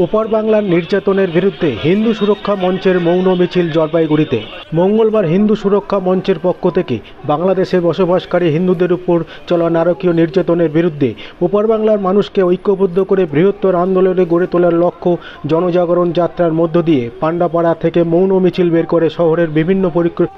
ওপার বাংলার নির্যাতনের বিরুদ্ধে হিন্দু সুরক্ষা মঞ্চের মৌন মিছিল জলপাইগুড়িতে। মঙ্গলবার হিন্দু সুরক্ষা মঞ্চের পক্ষ থেকে বাংলাদেশে বসবাসকারী হিন্দুদের উপর চলা নারকীয় নির্যাতনের বিরুদ্ধে ওপার বাংলার মানুষকে ঐক্যবদ্ধ করে বৃহত্তর আন্দোলনে গড়ে তোলার লক্ষ্য জনজাগরণ যাত্রার মধ্য দিয়ে পাণ্ডাপাড়া থেকে মৌন মিছিল বের করে শহরের বিভিন্ন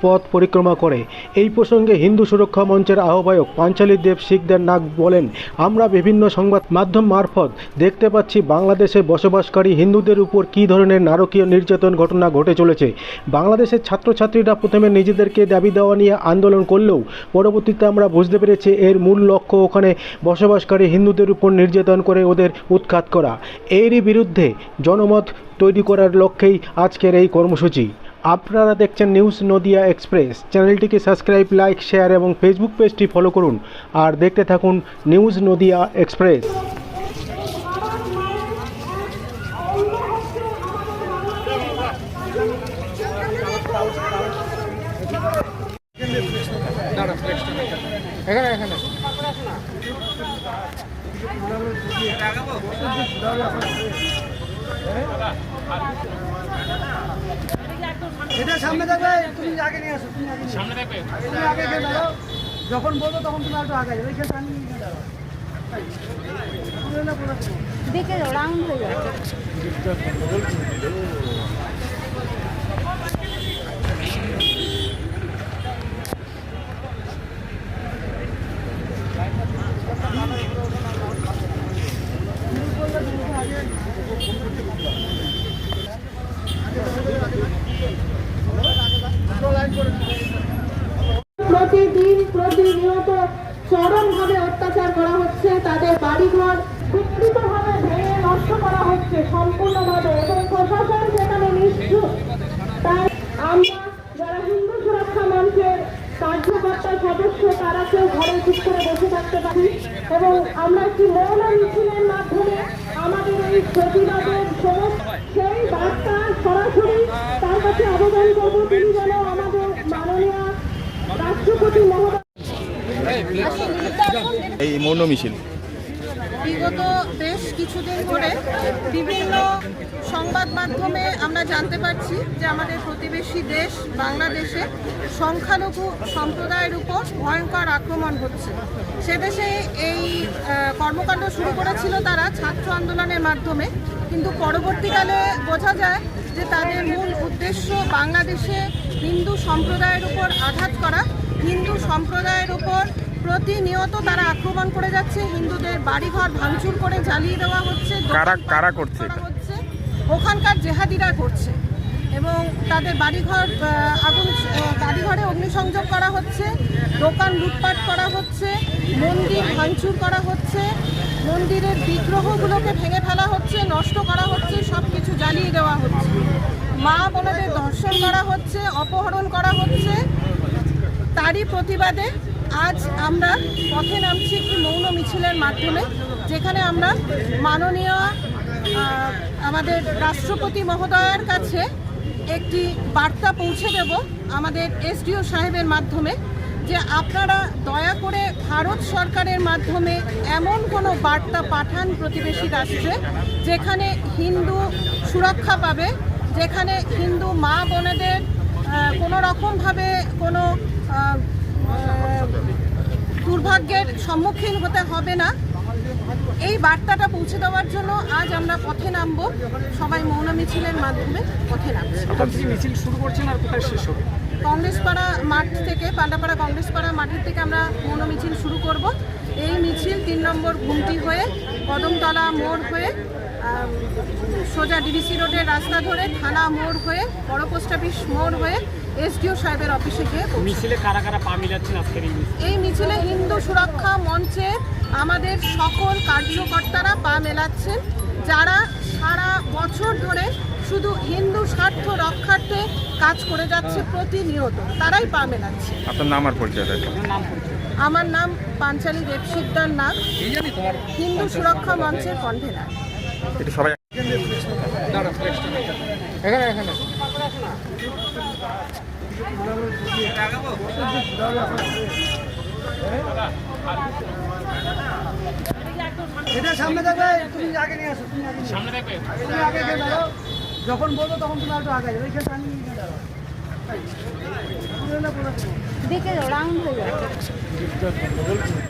পথ পরিক্রমা করে। এই প্রসঙ্গে হিন্দু সুরক্ষা মঞ্চের আহ্বায়ক পাঞ্চালী দেব শিকদার নাগ বলেন, আমরা বিভিন্ন সংবাদ মাধ্যম মারফত দেখতে পাচ্ছি বাংলাদেশে বসবাসকারী হিন্দুদের উপর কী ধরনের নারকীয় নির্যাতন ঘটনা ঘটে চলেছে? বাংলাদেশের ছাত্রছাত্রীরা প্রথমে নিজেদেরকে দাবি দেওয়া নিয়ে আন্দোলন করলেও পরবর্তীতে আমরা বুঝতে পেরেছি এর মূল লক্ষ্য ওখানে বসবাসকারী হিন্দুদের উপর নির্যাতন করে ওদের উৎখাত করা। এরই বিরুদ্ধে জনমত তৈরি করার লক্ষ্যেই আজকের এই কর্মসূচি। আপনারা দেখছেন নিউজ নদিয়া এক্সপ্রেস। চ্যানেলটিকে সাবস্ক্রাইব, লাইক, শেয়ার এবং ফেসবুক পেজটি ফলো করুন। আর দেখতে থাকুন নিউজ নদিয়া এক্সপ্রেস। এখানে এখানে। এটা সামনে থাকবে তুমি আগে নিয়ে আসো তুমি আগে সামনে থাকবে তুমি আগে গিয়ে দাঁড়াও। যখন বলব তখন তুমি একটু আগে যাবে। এইখানে আমি নিয়ে দাঁড়াও দেখে রাউন্ড হয়ে যাবে। প্রতিদিন, প্রতিনিয়ত চরমভাবে অত্যাচার করা হচ্ছে, তাদের বাড়িঘর বিকৃতভাবে ভেঙে নষ্ট করা হচ্ছে সম্পূর্ণভাবে এবং প্রশাসন সেখানে নিশ্চুপ, তাই আমরা যারা হিন্দু সুরক্ষা মঞ্চের কার্যকর্তা সদস্য, তারা কেউ ঘরে চুপ করে বসে থাকতে পারি এবং আমরা একটি মৌন মিছিলের মাধ্যমে আমাদের এই প্রতিবাদের সেই বার্তা সরাসরি তার কাছে আবেদন করব। তিনি যেন আমাদের মাননীয় রাষ্ট্রপতি মহোদয় এই মৌন মিছিল। বিগত বেশ কিছুদিন ধরে বিভিন্ন সংবাদ মাধ্যমে আমরা জানতে পারছি যে আমাদের প্রতিবেশী দেশ বাংলাদেশে সংখ্যালঘু সম্প্রদায়ের উপর ভয়ঙ্কর আক্রমণ হচ্ছে। সে দেশে এই কর্মকাণ্ড শুরু করেছিল তারা ছাত্র আন্দোলনের মাধ্যমে। কিন্তু পরবর্তীকালে বোঝা যায় যে তাদের মূল উদ্দেশ্য বাংলাদেশে হিন্দু সম্প্রদায়ের উপর আঘাত করা হিন্দু সম্প্রদায়ের উপর প্রতিনিয়ত তারা আক্রমণ করে যাচ্ছে। হিন্দুদের বাড়িঘর ভাঙচুর করে জ্বালিয়ে দেওয়া হচ্ছে কারা- কারা করছে হচ্ছে। ওখানকার জেহাদিরা করছে এবং তাদের বাড়িঘর আগুন বাড়িঘরে অগ্নিসংযোগ করা হচ্ছে দোকান লুটপাট করা হচ্ছে মন্দির ভাঙচুর করা হচ্ছে মন্দিরের বিগ্রহগুলোকে ভেঙে ফেলা হচ্ছে নষ্ট করা হচ্ছে সব কিছু জ্বালিয়ে দেওয়া হচ্ছে। মা বোনেদের ধর্ষণ করা হচ্ছে অপহরণ করা হচ্ছে তারই প্রতিবাদে আজ আমরা পথে নামছি একটি মৌন মিছিলের মাধ্যমে, যেখানে আমরা মাননীয় আমাদের রাষ্ট্রপতি মহোদয়ের কাছে একটি বার্তা পৌঁছে দেব আমাদের এসডিও সাহেবের মাধ্যমে, যে আপনারা দয়া করে ভারত সরকারের মাধ্যমে এমন কোনো বার্তা পাঠান প্রতিবেশী রাষ্ট্রে, যেখানে হিন্দু সুরক্ষা পাবে, যেখানে হিন্দু মা বোনেদের রকমভাবে কোনো দুর্ভাগ্যের সম্মুখীন হতে হবে না। এই বার্তাটা পৌঁছে দেওয়ার জন্য আজ আমরা পথে নামব। সবাই মৌন মিছিলের মাধ্যমে পথে নামছি। মিছিল শুরু করছেন আর কোথায় শেষ হবে? কংগ্রেসপাড়া মাঠ থেকে পান্ডাপাড়া কংগ্রেসপাড়া মাঠের থেকে আমরা মৌন মিছিল শুরু করব। এই মিছিল তিন নম্বর ঘুমটি হয়ে কদমতলা মোড় হয়ে সোজা ডিবিসি রোডের রাস্তা ধরে থানা মোড় হয়ে বড় পোস্ট অফিস মোড় হয়ে এসডিও সাহেবের অফিসে গিয়ে মিছিলে কারা কারা পা মিলাচ্ছেন আজকের এই মিছিলে? হিন্দু সুরক্ষা মঞ্চের আমাদের সকল কার্যকর্তারা পা মেলাচ্ছেন যারা সারা বছর ধরে শুধু হিন্দু স্বার্থ রক্ষার্থে কাজ করে যাচ্ছে প্রতিনিয়ত তারাই পা মেলাচ্ছে। আপনার নাম আর পরিচয় আমার নাম পাঞ্চালী দেবশিকদার নাগ হিন্দু সুরক্ষা মঞ্চের কনভেনার। এটা সবাই এখানে এখানে। এটা এটা সামনে থাকবে তুমি আগে নিয়ে আসো তুমি সামনে থাকবে তুমি আগে দাঁড়াও। যখন বলব তখন তুমি একটু আগে যাবে ওইখানে আমি এখানে দাঁড়াও। দেখে রাউন্ড হয়ে যাবে।